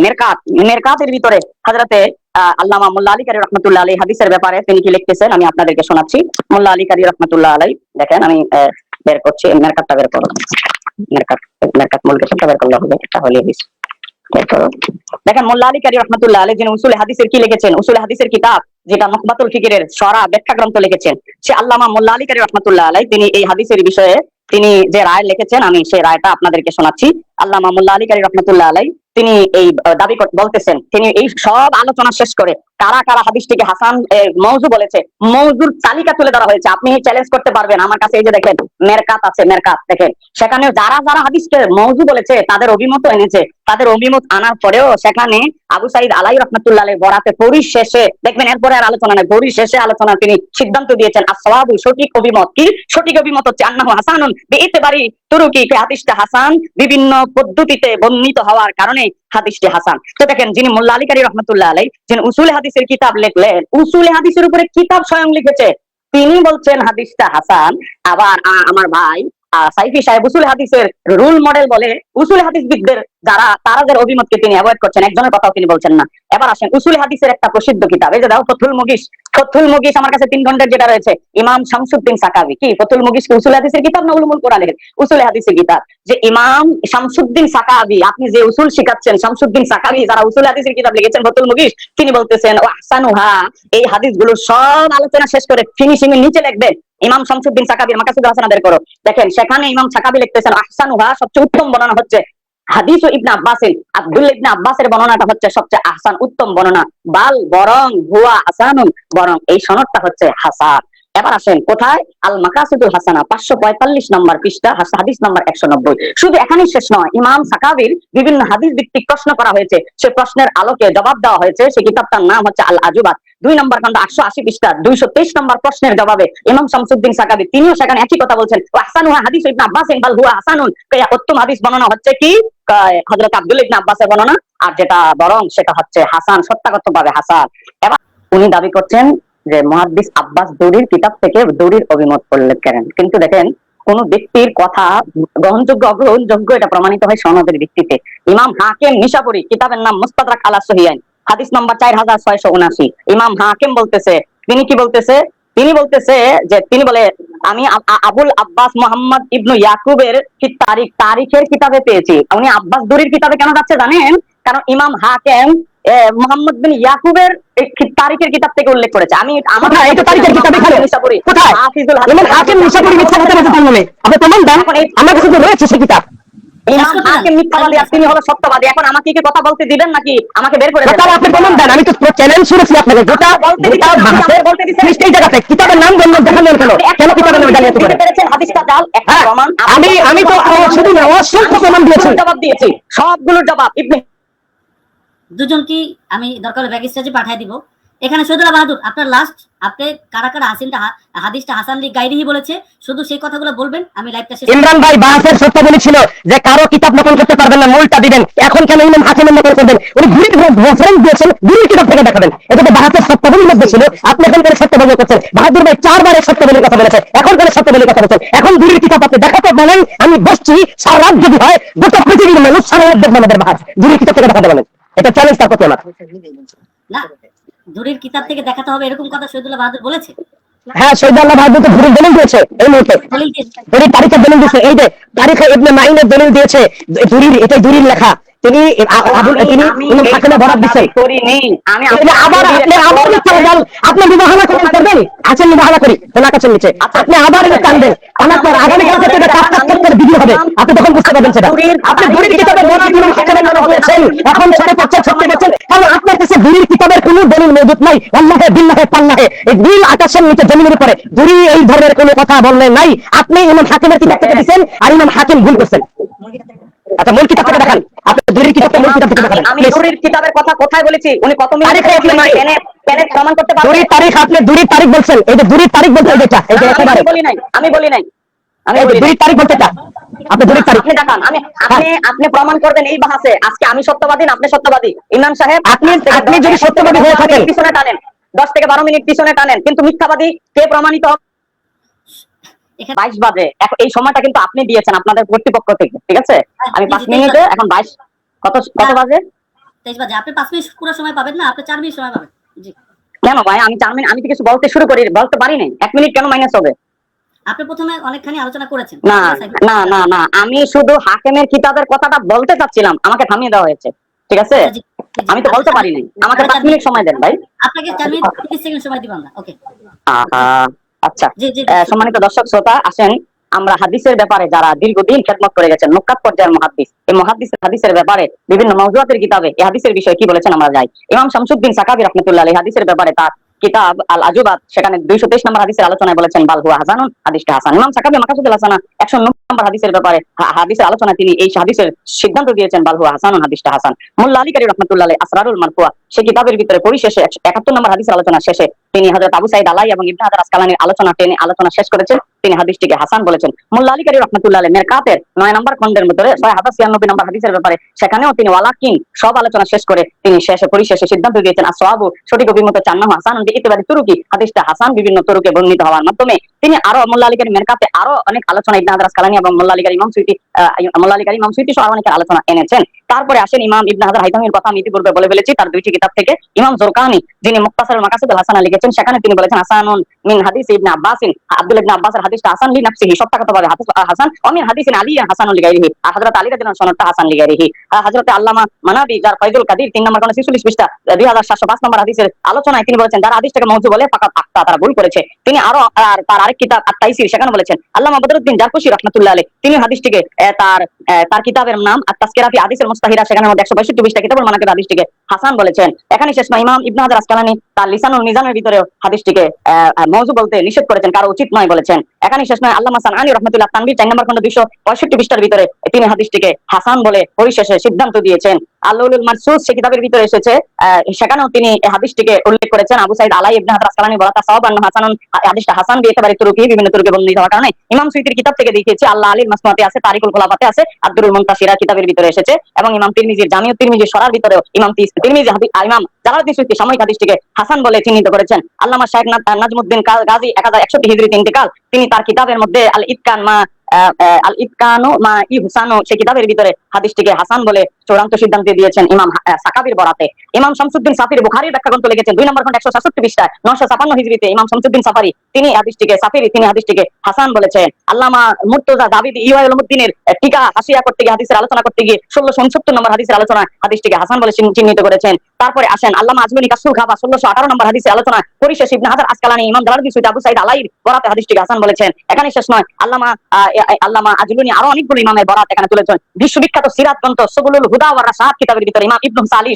মেরকাত, মেরকাতের ভিতরে হাজরাতে আল্লামা মোল্লা আলী কারি রহমতুল্লাহ আলী হাদিসের ব্যাপারে তিনি কি লিখতেছেন আমি আপনাদেরকে শোনাচ্ছি। মোল্লা আলী কারি রহমতুল্লাহ আলাই, দেখেন আমি বের করছি, মেরকাতটা বের করো। মেরকাত মেরকাত মূল বের করলে হবে দেখেন মোল্লা আলী কারি রহমতুল্লাহ আলী যিনি উসুল হাদিসের কি লিখেছেন, উসুল হাদিসের কিতাব যেটা মুখবাতুল ফিকিরের সরা ব্যাখ্যা গ্রন্থ লিখেছেন, সে আল্লামা মোল্লা আলী কারি রহমতুল্লাহ আলাই, তিনি এই হাদিসের বিষয়ে তিনি যে রায় লিখেছেন আমি সেই রায়টা আপনাদেরকে শোনাচ্ছি। আল্লামা মোল্লা আলী কারি রহমতুল্লাহ আলাই তিনি এই দাবি বলতেছেন, তিনি এই সব আলোচনা শেষ করে কারা কারা হাদিসটিকে হাসান মৌজু বলেছে মৌজুর তালিকা তুলে ধরা হয়েছে। আপনি চ্যালেঞ্জ করতে পারবেন। আমার কাছে এই যে দেখেন, মেরকাত আছে, মেরকাত, দেখেন। সেখানে যারা যারা হাদিসকে মৌজু বলেছে, তাদের অভিমত এনেছে। তাদের অভিমত আনার পরেও সেখানে আবু সাইদ আলাই রহমতুল্লাহ আলাই বরাতে পরিশেষে দেখবেন এরপরে আর আলোচনা নেই। পরিশেষে আলোচনা তিনি সিদ্ধান্ত দিয়েছেন আসওয়াবু সঠিক অভিমত কি? সঠিক অভিমত হচ্ছে, আন্নাহু হাসানুন বিইতিবারি তুরুকি কে হাদিসটা হাসান? বিভিন্ন পদ্ধতিতে বর্ণিত হওয়ার কারণে হাদিসটি হাসান। তো দেখেন, যিনি মোল্লা আলী রহমতুল্লাহ আলাই যিনি উসুল হাদিসের কিতাব লিখলেন, উসুল হাদিসের উপরে কিতাব স্বয়ং লিখেছে। তিনি বলছেন, হাদিসটা হাসান, আবার আমার ভাই সাইফি সাহেব উসুল হাদিসের রুল মডেল বলে। উসুল হাদিসবিদদের যারা, তারাদের অভিমতকে তিনি অ্যাভয়েড করছেন, একজনের কথাও তিনি বলছেন না। এবার আসেন, উসুল হাদিসের একটা প্রসিদ্ধ কিতাব। এই যে দাও, ফতুল মুগিস। ফতুল মুগিস আমার কাছে তিন ঘণ্টার যেটা রয়েছে, ইমাম শামসুদ্দিন সাকাবি। কি? ফতুল মুগিস কি উসুল হাদিসের কিতাব না উলুমুল কোরআনের? উসুল হাদিসের কিতাব। যে ইমাম শামসুদ্দিন সাকাবি, আপনি যে উসুল শিখাচ্ছেন, শামসুদ্দিন সাকাবি যারা উসুল হাদিসের কিতাব লিখেছেন, ফতুল মুগিস, তিনি বলতেছেন ও আহসানুহা এই হাদিসগুলো সব আলোচনা শেষ করে ফিনিশিং এর নিচে লিখবেন। ইমাম শামসুদ্দিন সাকাবির মাকাসিদুল হাসানা বের করো। দেখেন, সেখানে ইমাম সাকাবি লিখতেছেন, আহসানুহা সবচেয়ে উত্তম বর্ণনা হচ্ছে হাদিস ও ইবনে আব্বাসের আব্দুল্লাহ ইবনে আব্বাসের বর্ণনাটা হচ্ছে সবচেয়ে আহসান উত্তম বর্ণনা। বাল, বরং হুয়া হাসানুন বরং এই সনদটা হচ্ছে হাসান। এবার আসেন, কোথায়? আল মাকাসিদুল হাসানা, পাঁচশো পঁয়তাল্লিশ নম্বর পৃষ্ঠা হাদিস নম্বর একশো নব্বই। শুধু এখানেই শেষ নয়, ইমাম সাকাবির বিভিন্ন হাদিস ভিত্তিক প্রশ্ন করা হয়েছে। সে প্রশ্নের আলোকে জবাব দেওয়া হয়েছে। সেই কিতাবটার নাম হচ্ছে আল আজুবাত দুই নম্বর খন্ড আটশো আশি পৃষ্ঠা, দুইশো তেইশ নম্বর প্রশ্নের জবাবে ইমাম শামসুদ্দিন সাকাবি, তিনিও সেখানে একই কথা বলছেন। হাসানুহা হাদিস ইবনে আব্বাস বাল হুয়া হাসানুন কে উত্তম হাদিস বর্ণনা হচ্ছে কি? হযরত আব্দুল ইবনে আব্বাসের বর্ণনা। আর যেটা বরং সেটা হচ্ছে হাসান সত্যাগত ভাবে হাসান। এবার উনি দাবি করছেন যে মুহাদ্দিস আব্বাস দৌরির কিতাব থেকে দৌরির অভিমত উল্লেখ করেন। কিন্তু দেখেন, কোন ব্যক্তির কথা গ্রহণযোগ্য, অগ্রহণযোগ্য এটা প্রমাণিত হয় সনদের ভিত্তিতে। ইমাম হাকিম নিশাপুরি, কিতাবের নাম মুস্তাদরাক আলা সহিয়াইন হাদিস নাম্বার চার হাজার ছয়শো উনাশি। ইমাম হাকিম বলতেছে তিনি কি বলতেছে? তিনি বলতেছে যে তিনি বলে আমি আবুল আব্বাস মোহাম্মদ ইবনু ইয়াকুবের কি তারিখ তারিখের কিতাবে পেয়েছি। উনি আব্বাস দরির কিতাবে কেন যাচ্ছে জানেন? কারণ ইমাম হাকিম মোহাম্মদ বিন ইয়াকুবের তারিখের কিতাব থেকে উল্লেখ করেছে। আমি আমার তারিখের কিতাব এখানে। নিশাপুরি কোথায়? হাফিজুল হাকিম নিশাপুরি মিথ্যা কথা বলতে পারল না আপনি প্রমাণ দেন। আমার কাছে তো রয়েছে সেই কিতাব। তিনি হলো সত্যবাদী। এখন আমাকে কি কথা বলতে দিবেন নাকি? আমাকে বের করে আপনি প্রমাণ দেন আমি তো চ্যালেঞ্জ শুনেছি আপনাকে গোটা বলতে গোটা দিচ্ছেন, ভাষাতে বলতে দিচ্ছেন। পৃষ্ঠা এই জায়গাতে কিতাবের নাম বললেন দেখালেন কেন কেন কিতাবের নাম জানিয়ে দিতে পেরেছেন হাদিসটা জাল একটা হ্যাঁ, প্রমাণ। আমি আমি তো আহ, শুধু না অসংখ্য প্রমাণ দিয়েছি। সবগুলোর জবাব দিয়েছি। সবগুলোর জবাব ইবনে দুজনকে আমি দরকার হলে ব্যাগ স্টেজে পাঠিয়ে দিব। এখানে শহীদুল্লাহ বাহাদুর আপনার লাস্ট আপনি কারা কারা হাসিনটা হাদিসটা হাসান লি গাইরিহি বলেছে শুধু সেই কথাগুলো বলবেন আমি লাইভটা শেষ ইমরান ভাই বাহাসের সত্যাবলী ছিল যে কারও কিতাব নকল করতে পারবেন না মূলটা দিবেন। এখন কেন ইমাম হাকিমের নকল করবেন উনি ঘুরির রেফারেন্স দিয়েছেন ঘুরির কিতাব থেকে দেখাবেন। এটা তো বাহাসের সত্যাবলীর মধ্যে ছিল আপনি এখন করে সত্য বলে করছেন বাহাদুর ভাই চারবার এই সত্যাবলীর কথা বলেছে এখন করে সত্যাবলীর কথা বলছেন? এখন ঘুরির কিতাব আপনি দেখাতে বলেন আমি বসছি সারা রাত যদি হয় গোটা পৃথিবীর মানুষ সারা রাত দেখবেন আমাদের বাহাস ঘুরির কিতাব থেকে দেখাতে বলেন। এটা চ্যালেঞ্জ তার প্রতি আমার। না দূরের কিতাব থেকে দেখাতে হবে এরকম কথা শহীদুল্লাহ বাহাদুর বলেছে? হ্যাঁ সৈদাল্লাহ বাহাদুর তো ঘুরির দলিল দিয়েছে এই মুহূর্তে। দিয়েছে। তারিখের দলিল দিয়েছে এই যে তারিখে ইবনে মাইনের দলিল দিয়েছে দুরির এটাই দুরির লেখা। তিনি আবুল তিনি ইমাম হাকিমে বরাদ দিচ্ছেন আমি আপনি আবার আপনি আবার মিথ্যা বল আপনি বিবাহনা করেন করবেন? আছেন বিবাহনা করি কোন আকাশের নিচে। আপনি আবার এটা টানবেন। আমার আগামী কাল থেকে কাজ কাজ করে ভিডিও হবে। আপনি তখন বুঝতে পারবেন সেটা। আপনি দুরির কিতাবে বরাদ বলেছেন এখন সাড়ে পাঁচ ছয় সত্যি বলছেন কারণ আপনার কাছে দুরির কিতাবের কোনো দলিল মজুদ নাই। আল্লাহে বিল্লাহে পাল্লাহে এই দুই আকাশের নিচে জমিনের উপরে। দুরি এই ধরনের কোনো কথা বললেন নাই আপনি ইমাম হাকিমের কিতাব থেকে দিচ্ছেন আর ইমাম হাকিম ভুল করছেন। আচ্ছা মূল কিতাব থেকে দেখান। আপনি দুরির কিতাবটা মূল কিতাব থেকে দেখান আমি please। কিতাবের কথা কোথায় বলেছি? উনি কত মিনিট প্রমাণ করতে পারবেন দুরির তারিখ আপনি দুরির তারিখ বলছেন। এই যে দুরির তারিখ বলতে যেটা এই যে একেবারে। বলি নাই আমি বলি নাই। আমি তারিখ বলতে আপনি দুরির তারিখ। আপনি দেখান আমি আপনি আপনি প্রমাণ করবেন এই বাহাসে। আজকে আমি সত্যবাদী আপনি সত্যবাদী? ইমাম সাহেব আপনি- আপনি যদি সত্যবাদী হয়ে থাকেন। পিছনে টানেন। দশ থেকে বারো মিনিট পিছনে টানেন। কিন্তু মিথ্যাবাদী কে প্রমাণিত বাইশ বাজে। এই সময়টা কিন্তু আপনি দিয়েছেন আপনাদের কর্তৃপক্ষ থেকে ঠিক আছে? আমি পাঁচ মিনিটে এখন বাইশ কত কত বাজে? তেইশ বাজে। আপনি পাঁচ মিনিট পুরো সময় পাবেন না? আপনি চার মিনিট সময় পাবেন। কেন ভাই? আমি চার মিনিট আমি তো কিছু বলতে শুরু করি বলতে পারি নাই। এক মিনিট কেন মাইনাস হবে? আপনি প্রথমে অনেকখানি আলোচনা করেছেন। না না না না আমি শুধু হাকেমের কিতাবের কথাটা বলতে চাচ্ছিলাম। আমাকে থামিয়ে দেওয়া হয়েছে। ঠিক আছে। আমি তো বলতে পারিনি। আমাকে পাঁচ মিনিট সময় দেন ভাই। আপনাকে মিনিট সেকেন্ড সময় দিব আমরা। ওকে আচ্ছা। সম্মানিত দর্শক শ্রোতা আসেন। আমরা হাদিসের ব্যাপারে যারা দীর্ঘদিন খেদমত করে গেছেন মুক্কাত পর্যায়ের মহাদিস এই মহাদিস হাদিসের ব্যাপারে বিভিন্ন মৌজুয়াতের কিতাবে এই হাদিসের বিষয়ে কি বলেছেন আমরা যাই। ইমাম শামসুদ্দিন সাকাবি রহমতুল্লাহ আলী হাদিসের ব্যাপারে তার কিতাব আল আজুবাত সেখানে দুইশো তেইশ নম্বর হাদিসের আলোচনায় বলেছেন, বাল হুয়া হাসানুন হাদিসটা হাসান। ইমাম সাকাবি মাকাসুদুল হাসানা একশো নব্বই নম্বর হাদিসের ব্যাপারে হাদিসের আলোচনায় তিনি এই হাদিসের সিদ্ধান্ত দিয়েছেন, বাল হুয়া হাসানুন হাদিসটা হাসান। মোল্লা আলী রহমতুল্লাহ আসরারুল মারফুয়া সে কিতাবের ভিতরে পরিশেষে একাত্তর নম্বর হাদিসের আলোচনা শেষে তিনি হযরত আবু সাইদ আলাই এবং ইবনে হাজার আসকালানির আলোচনা টেনে আলোচনা শেষ করেছেন। তিনি হাদিসটিকে হাসান বলেছেন। মোল্লা আলী কারি রহমতুল্লাহ আলী মেরকাতের নয় নম্বর খন্ডের ভিতরে ছয় হাজার ছিয়ানব্বই নম্বর হাদিসের ব্যাপারে সেখানেও তিনি ওয়ালাকিন সব আলোচনা শেষ করে তিনি শেষে পরিশেষে সিদ্ধান্ত দিয়েছেন আসওয়াবু সঠিক অভিমত চান্নাহ হাসান ইতিবাদী তুরুকি। হাদিসটা হাসান বিভিন্ন তুরুকে বর্ণিত হওয়ার মাধ্যমে তিনি আরও মোল্লা আলী কারি মেরকাতে আরও অনেক আলোচনা ইবনে হাজার আসকালানি এবং মোল্লা আলী কারি ইমাম আহ, মোল্লা আলী কারি ইমাম সুইতি সহ অনেক আলোচনা এনেছেন। তারপরে আসেন ইমাম ইবনে হাজার হাইতামির কথা আমি ইতিপূর্বে বলে ফেলেছি, তার দুইটি কিতাব থেকে। ইমাম জোরকানি, যিনি মুক্তাসার মাকাসিদুল হাসানা লিখেছেন, সেখানে তিনি বলেছেন, হাসানুন মিন হাদিস ইবনে আব্বাসিন, আব্দুল ইবনে আব্বাসের হাদিসটা হাসান লি নাফসিহি সত্যাগতভাবে হাদিস হাসান। ও মিন হাদিসিন আলী হাসানুল লিগাইরিহি, আর হযরত আলী রাদিয়াল্লাহু সনদটা হাসান লিগাইরিহি। হযরত আল্লামা মানাবি যার ফাইজুল কাদির, তিন নম্বর কোন 46 পৃষ্ঠা 2705 নম্বর হাদিসের আলোচনায় তিনি বলেছেন, যারা হাদিসটাকে মওযু বলে ফাকাত আখতা তারা ভুল করেছে। তিনি আরও, আর তার আরেক কিতাব আত-তাইসির, সেখানে বলেছেন, আল্লামা বদরুদ্দিন জারকুশি রাহমাতুল্লাহ আলাইহি, তিনি হাদিসটিকে তার তার কিতাবের নাম আত-তাসকিরা হাদিসের মুস্তাহিরা সেখানে মধ্যে 162 পৃষ্ঠা কিতাবুল মানাকিব হাদিসটিকে হাসান বলেছেন এখানে শেষ নয়, ইমাম ইবনে হাজার আসকালানি তার লিসানুল মিজানের ভিতরে হাদিসটিকে আহ, বলতে নিষেধ করেছেন কারও উচিত নয় বলেছেন। এখানে শেষ নয় আল্লামা সানআনী রাহমাতুল্লাহ তানবীর চার নম্বর খন্ড 265 পৃষ্ঠার ভিতরে তিনি হাদিসটিকে হাসান বলে পরিশেষে সিদ্ধান্ত দিয়েছেন। আল্লাহুল মানসুস সে কিতাবের ভিতরে এসেছে সেখানেও তিনি হাদিসটিকে উল্লেখ করেছেন। আবু সাইদ আলাই ইবনে হাজার আসকালানি বলা আন্না হাসানুন আ- হাদিসটা হাসান দিয়ে একেবারে তুরুকি বিভিন্ন তুরুকে বর্ণিত হওয়ার কারণে। ইমাম সুইতির কিতাব থেকে দেখিয়েছি আল্লাহ আলীর মাসমাতে আছে তারিকুল খোলাফাতে আছে আব্দুল মুনতাসিরা কিতাবের ভিতরে এসেছে। এবং ইমাম তিরমিজির জামিউ তিরমিজি সরার ভিতরেও ইমাম হাদি- ইমাম জালালুদ্দিন সুইতি সাময়িক হাদিসটিকে হাসান বলে চিহ্নিত করেছেন। আল্লামা শাইখ না- নাজমুদ্দিন কাল গাজী, এক হাজার একষট্টি হিজড়িতে ইন্তেকাল। তিনি তার কিতাবের মধ্যে আল ইতকান মা আল ইতকানু মা ই হুসানু সেই কিতাবের ভিতরে হাদিসটিকে হাসান বলে চূড়ান্ত সিদ্ধান্ত দিয়েছেন ইমাম সাকাবির বরাতে। ইমাম শামসুদ্দিন সাফির বুখারীর ব্যাখ্যা গ্রন্থ লিখেছেন দুই নম্বর খন্ড একশো সাতষট্টি পৃষ্ঠায় নশো ছাপান্ন হিজরিতে ইমাম শামসুদ্দিন সাফারি, তিনি হাদিসটিকে, সাফিরি, তিনি হাদিসটিকে হাসান বলেছেন। আল্লামা মুর্তজা দাবিদ ইউআই উলমুদ্দিনের টিকা, হাসিয়া করতে গিয়ে হাদিসের আলোচনা করতে গিয়ে ষোলোশো উনসত্তর নম্বর হাদিসের আলোচনা হাদিসটিকে হাসান বলে চিহ্নিত করেছেন। তারপরে আসেন আল্লামা আজমুনি কাসুল খাবা, ষোলোশো আঠারো নম্বর হাদিসের আলোচনা পরিশেষ ইবনে হাজার আসকালানি, ইমাম জালালউদ্দিন সুইদ আবু সাইদ আলাইর বরাতে হাদিসটিকে হাসান বলেছেন। এখানে শেষ নয়। আল্লামা আল্লামা আজলুনি আরও অনেকগুলো ইমামের বরাত এখানে তুলেছেন। বিশ্ববিখ্যাত সিরাত গ্রন্থ সবুলুল হুদা কিতাবের ভিতরে ইমাম ইবনু সালি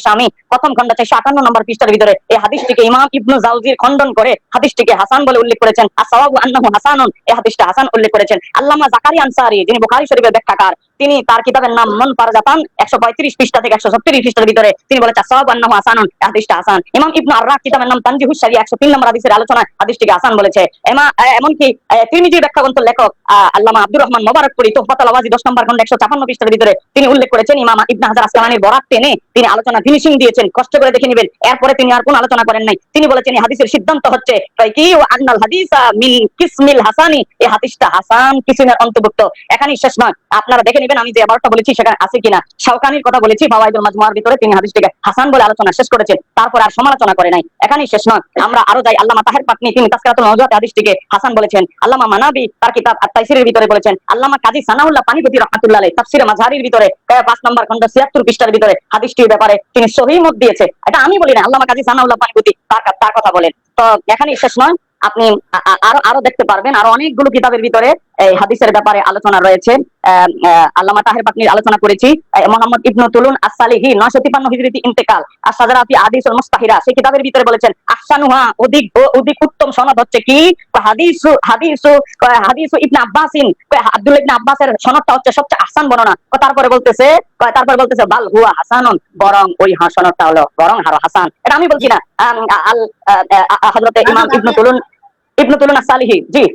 প্রথম খন্ড চারশো আটান্ন নম্বর পৃষ্ঠার ভিতরে এই হাদিসটিকে ইমাম ইবনু জাউজির করে হাদিসটিকে হাসান বলে উল্লেখ করেছেন। আর আন্নাহু এই হাদিসটা হাসান উল্লেখ করেছেন। আল্লামা জাকারি যিনি শরীফের ব্যাখ্যাকার, তিনি তার কিতাবের নাম মন ফারজাতান একশো পঁয়ত্রিশ পৃষ্ঠা থেকে একশো সত্তর পৃষ্ঠার ভিতরে তিনি বলেছেন সওয়াবু আন্নাহু হাসানুন হাদিসটা হাসান। ইমাম ইবনু কিতাবের নাম তানজিহুস শারিয়া একশো তিন নম্বর হাদিসের আলোচনা হাদিসটিকে হাসান বলেছে। এমা- এমনকি তিরমিজির ব্যাখ্যা গ্রন্থ লেখক আল্লামা আব্দুর রহমান মোবারকপুরি তোহফাতুল আওয়াজি দশ নম্বর খন্ড একশো ছাপান্ন পৃষ্ঠার ভিতরে তিনি উল্লেখ করেছেন, ইমাম ইবনে হাজার আসকালানির বরাত টেনে তিনি আলোচনা ফিনিশিং দিয়েছেন, কষ্ট করে দেখে নেবেন। এরপরে তিনি আর কোন আলোচনা করেন নাই। তিনি বলেছেন, এই হাদিসের সিদ্ধান্ত হচ্ছে কি? আন্নাল হাদিসা মিন কিসমিল হাসানি। এই হাদিসটা হাসান অন্তর্ভুক্ত। শেষ নয়। আপনারা দেখে নেবেন, আমি যে এবারটা বলেছি সেখানে আছে কিনা। শাওকানির কথা বলেছি, ফাওয়াইদুল ভিতরে তিনি হাদিসটিকে হাসান বলে আলোচনা শেষ করেছেন। তারপর আর সমালোচনা করে নাই। এখানেই শেষ নয়। আমরা আরও যাই। আল্লামা তাহের তিনি তাসকারাতুল মাওজুয়াত হাদিসটিকে হাসান বলেছেন। আল্লামা মানাবি তার কিতাব আত-তাইসিরের ভিতরে বলেছেন। আল্লামা কাজী সানাউল্লাহ পানিপতি রহমাতুল্লাহ তাফসিরে মাযহারির ভিতরে পাঁচ নম্বর খন্ড 76 পৃষ্ঠার ভিতরে হাদিসটির ব্যাপারে তিনি সহিহ মত দিয়েছে। এটা আমি বলি না আল্লামা কাজী সানাউল্লাহ পানিপতি তার কথা বলেন। তো এখানে শেষ নয়, আপনি আরও আরও দেখতে পারবেন, আরও অনেকগুলো কিতাবের ভিতরে এই হাদিসের ব্যাপারে আলোচনা রয়েছে। আল্লামা তাহের পাটনির আলোচনা করেছি। মোহাম্মদ ইবনু তুলুন আসসালিহি, নয়শো তিপ্পান্ন হিজরিতে ইন্তেকাল। আর সাজারাফি আদিসুল মুস্তাহিরা, সেই কিতাবের ভিতরে বলেছেন, আহসানুহা অধিক অধিক উত্তম সনদ হচ্ছে কি? হাদিসু হাদিসু হাদিসু ইবনে আব্বাসিন আব্দুল ইবনে আব্বাসের সনদটা হচ্ছে সবচেয়ে আহসান বর্ণনা। তারপরে বলতেছে তারপরে বলতেছে, বাল হুয়া হাসানুন, বরং ওই হা- সনদটা হলো, বরং হারো হাসান। এটা আমি বলছি না। আল হযরতে ইমাম ইবনু তুলুন ইবনু তুলুন আসসালিহি, জি।